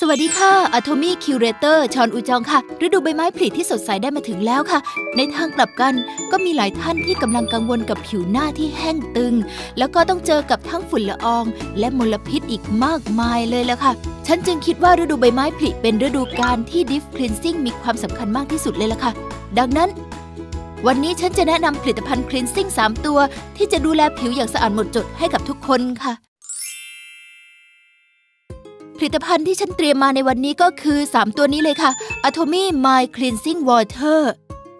สวัสดีค่ะอะโทมี่คิวเรเตอร์ชอนอูจองค่ะ ฤดูใบไม้ผลิที่สดใสได้มาถึงแล้วค่ะ ในทางกลับกันก็มีหลายท่านที่กำลังกังวลกับผิวหน้าที่แห้งตึง แล้วก็ต้องเจอกับทั้งฝุ่นละออง และมลพิษอีกมากมายเลยละค่ะ ฉันจึงคิดว่าฤดูใบไม้ผลิเป็นฤดูกาลที่ดิฟคลีนซิ่งมีความสำคัญมากที่สุดเลยละค่ะ ดังนั้นวันนี้ฉันจะแนะนำผลิตภัณฑ์คลีนซิ่ง3 ตัว ที่จะดูแลผิวอย่างสะอาดหมดจดให้กับทุกคนค่ะ ผลิตภัณฑ์ที่ฉันเตรียมมาในวันนี้ก็คือ 3 ตัวนี้เลยค่ะ Atomy My Cleansing Water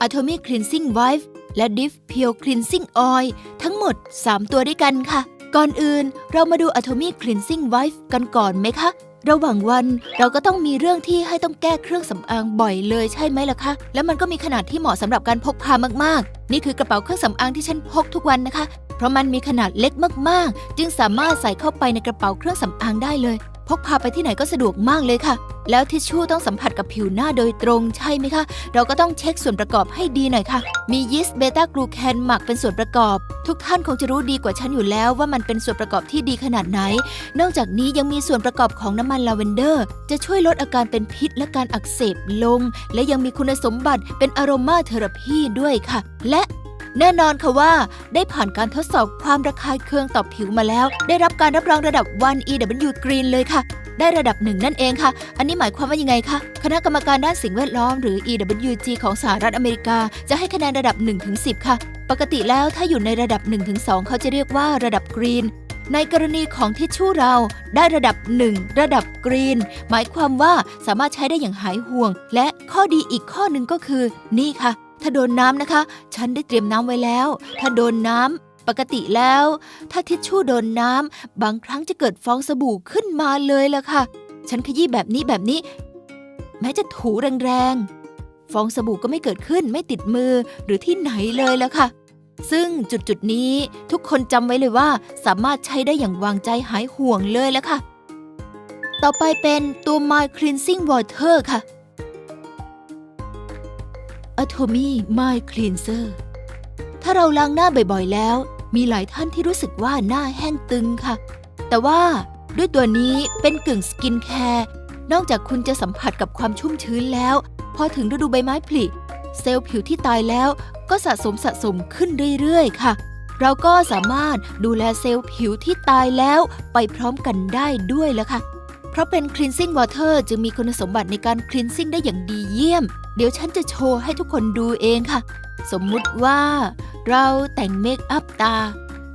Atomy Cleansing Wipe และ Diff Pure Cleansing Oil ทั้งหมด 3 ตัวด้วยกันค่ะ ก่อนอื่นเรามาดู Atomy Cleansing Wipe กันก่อนไหมคะ ระหว่างวันเราก็ต้องมีเรื่องที่ให้ต้องแก้เครื่องสำอางบ่อยเลยใช่ไหมล่ะคะ แล้วมันก็มีขนาดที่เหมาะสำหรับการพกพามากๆ นี่คือกระเป๋าเครื่องสำอางที่ฉันพกทุกวันนะคะ เพราะมันมีขนาดเล็กมากๆ จึงสามารถใส่เข้าไปในกระเป๋าเครื่องสำอางได้เลย พกพาไปที่ไหนก็สะดวกมากเลยค่ะ แล้วทิชชู่ต้องสัมผัสกับผิวหน้าโดยตรงใช่ไหมคะ เราก็ต้องเช็คส่วนประกอบให้ดีหน่อยค่ะ มียีสต์เบต้ากลูแคนหมักเป็นส่วนประกอบ ทุกท่านคงจะรู้ดีกว่าฉันอยู่แล้วว่ามันเป็นส่วนประกอบที่ดีขนาดไหน นอกจากนี้ยังมีส่วนประกอบของน้ำมันลาเวนเดอร์ จะช่วยลดอาการเป็นพิษและการอักเสบลง และยังมีคุณสมบัติเป็นอารมาเทอราพีด้วยค่ะ และ แน่นอนค่ะว่า ได้ผ่านการทดสอบความระคายเคืองต่อผิวมาแล้ว ได้รับการรับรองระดับ 1 EW Green เลยค่ะ ได้ระดับหนึ่งนั่นเองค่ะ อันนี้หมายความว่ายังไงคะ คณะกรรมการด้านสิ่งแวดล้อมหรือ EWG ของสหรัฐอเมริกา จะให้คะแนนระดับ 1-10 ค่ะ ปกติแล้วถ้าอยู่ในระดับ 1-2 เขาจะเรียกว่าระดับกรีนในกรณีของทิชชู่เราได้ระดับ 1 ระดับกรีน หมายความว่าสามารถใช้ได้อย่างหายห่วง และข้อดีอีกข้อหนึ่งก็คือ นี่ค่ะ ถ้าโดนน้ำนะคะ ฉันได้เตรียมน้ำไว้แล้ว ถ้าโดนน้ำปกติแล้ว ถ้าทิชชู่โดนน้ำบางครั้งจะเกิดฟองสบู่ขึ้นมาเลยล่ะค่ะ ฉันขยี้แบบนี้แบบนี้ แม้จะถูแรงๆ ฟองสบู่ก็ไม่เกิดขึ้นไม่ติดมือหรือที่ไหนเลยล่ะค่ะ ซึ่งจุดจุดๆนี้ทุกคนจำไว้เลยว่า สามารถใช้ได้อย่างวางใจหายห่วงเลยล้วค่ะ ต่อไปเป็นตัว My Cleansing Water ค่ะ Atomy My Cleanser ถ้าเราล้างหน้าบ่อยๆแล้ว มีหลายท่านที่รู้สึกว่าหน้าแห้งตึงค่ะ แต่ว่าด้วยตัวนี้เป็นกึ่งสกินแคร์นอกจากคุณจะสัมผัสกับความชุ่มชื้นแล้ว พอถึงฤดูใบไม้ผลิ เซลล์ผิวที่ตายแล้วก็สะสมสะสมขึ้นเรื่อยๆ ค่ะ เราก็สามารถดูแลเซลล์ผิวที่ตายแล้วไปพร้อมกันได้ด้วยแล้วค่ะ เพราะเป็น cleansing water จึงมีคุณสมบัติในการ cleansing ได้อย่างดีเยี่ยม เดี๋ยวฉันจะโชว์ให้ทุกคนดูเองค่ะ สมมุติว่าเราแต่งเมคอัพตา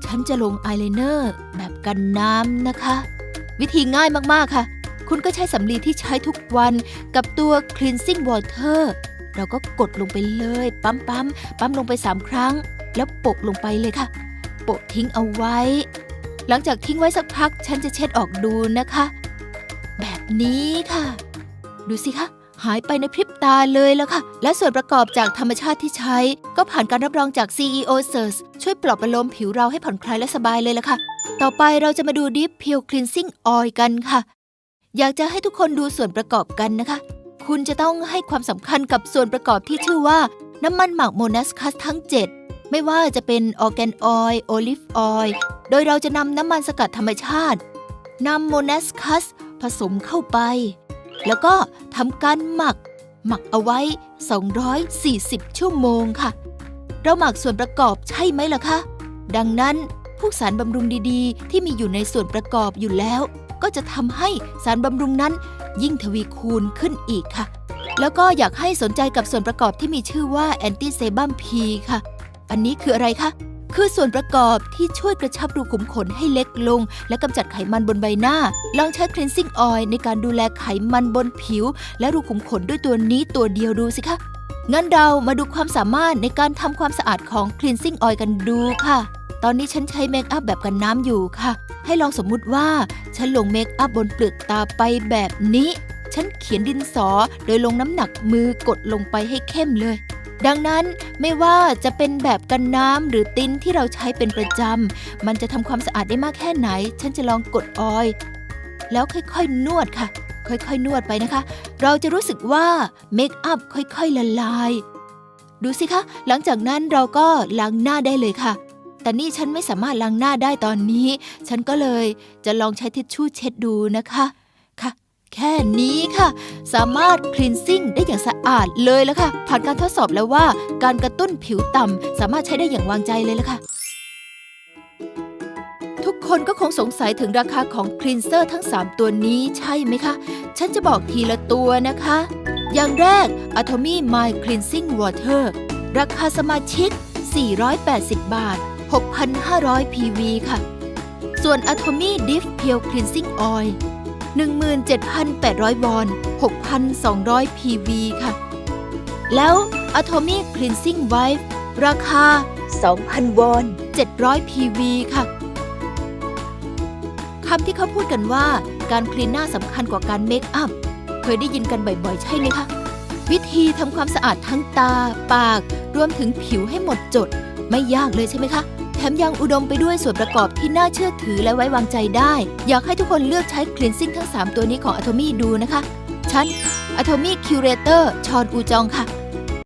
ฉันจะลงอายไลเนอร์แบบกันน้ำนะคะ วิธีง่ายมากๆค่ะ คุณก็ใช้สำลีที่ใช้ทุกวันกับตัว cleansing water เราก็กดลงไปเลย ปั๊มปั๊มปั๊มลงไป3ครั้ง แล้วโปะลงไปเลยค่ะ โปะทิ้งเอาไว้ หลังจากทิ้งไว้สักพัก ฉันจะเช็ดออกดูนะคะ นี้ค่ะ ดูสิคะหายไปในพริบตาเลยแล้วค่ะ และส่วนประกอบจากธรรมชาติที่ใช้ ก็ผ่านการรับรองจาก CEO s e r s ช่วยปลอบประโลมผิวเราให้ผ่อนคลายและสบายเลยละค่ะ ต่อไปเราจะมาดู Deep Peel Cleansing Oil กันค่ะ อยากจะให้ทุกคนดูส่วนประกอบกันนะคะ คุณจะต้องให้ความสำคัญกับส่วนประกอบที่ชื่อว่า น้ำมันหมักโมนัสคัสทั้ง 7 ไม่ว่าจะเป็นออร์แกนออยล์โอลิฟออยล์โดยเราจะนำน้ำมันสกัดธรรมชาตินำโมนัสคัส ผสมเข้าไป แล้วก็ทำการหมัก หมักเอาไว้ 240 ชั่วโมงค่ะ เราหมักส่วนประกอบใช่ไหมล่ะคะ ดังนั้นพวกสารบำรุงดีๆ ที่มีอยู่ในส่วนประกอบอยู่แล้ว ก็จะทำให้สารบำรุงนั้นยิ่งทวีคูณขึ้นอีกค่ะ แล้วก็อยากให้สนใจกับส่วนประกอบที่มีชื่อว่าแอนติเซบัมพีค่ะ อันนี้คืออะไรคะ คือส่วนประกอบที่ช่วยกระชับรูขุมขนให้เล็กลง และกำจัดไขมันบนใบหน้า ลองใช้ cleansing oil ในการดูแลไขมันบนผิว และรูขุมขนด้วยตัวนี้ตัวเดียวดูสิคะงั้นเรามาดูความสามารถในการทำความสะอาดของ cleansing oil กันดูค่ะ ตอนนี้ฉันใช้เมคอัพแบบกันน้ำอยู่ค่ะ ให้ลองสมมุติว่า ฉันลงเมคอัพบนเปลือกตาไปแบบนี้ ฉันเขียนดินสอโดยลงน้ำหนักมือกดลงไปให้เข้มเลย ดังนั้นไม่ว่าจะเป็นแบบกันน้ำหรือติ้นที่เราใช้เป็นประจำ มันจะทำความสะอาดได้มากแค่ไหน ฉันจะลองกดออย แล้วค่อยๆ นวดค่ะ ค่อยๆ นวดไปนะคะ เราจะรู้สึกว่าเมคอัพค่อยๆ ละลาย ดูสิคะ หลังจากนั้นเราก็ล้างหน้าได้เลยค่ะ แต่นี่ฉันไม่สามารถล้างหน้าได้ตอนนี้ ฉันก็เลยจะลองใช้ทิชชู่เช็ดดูนะคะ แค่นี้ค่ะ สามารถคลีนซิ่งได้อย่างสะอาดเลยแล้วค่ะ ผ่านการทดสอบแล้วว่าการกระตุ้นผิวต่ำสามารถใช้ได้อย่างวางใจเลยละค่ะ ทุกคนก็คงสงสัยถึงราคาของคลีนเซอร์ทั้ง 3 ตัวนี้ใช่ไหมคะ ฉันจะบอกทีละตัวนะคะ อย่างแรก Atomy My Cleansing Water ราคาสมาชิก 480 บาท 6,500 PV ค่ะ ส่วน Atomy Diff Pure Cleansing Oil 17,800 วอน 6,200 PV ค่ะ แล้ว Atomy Cleansing Wipe ราคา 2,000 วอน 700 PV ค่ะคำที่เขาพูดกันว่าการคลีนหน้าสำคัญกว่าการเมคอัพ เคยได้ยินกันบ่อยๆ ใช่ไหมคะ วิธีทำความสะอาดทั้งตา ปาก รวมถึงผิวให้หมดจด ไม่ยากเลยใช่ไหมคะ มยังอุดมไปด้วยส่วนประกอบที่น่าเชื่อถือและไว้วางใจได้ อยากให้ทุกคนเลือกใช้คลีนซิ่งทั้ง 3 ตัวนี้ของ Atomy ดูนะคะ ฉัน Atomy Curator ชอนอูจองค่ะ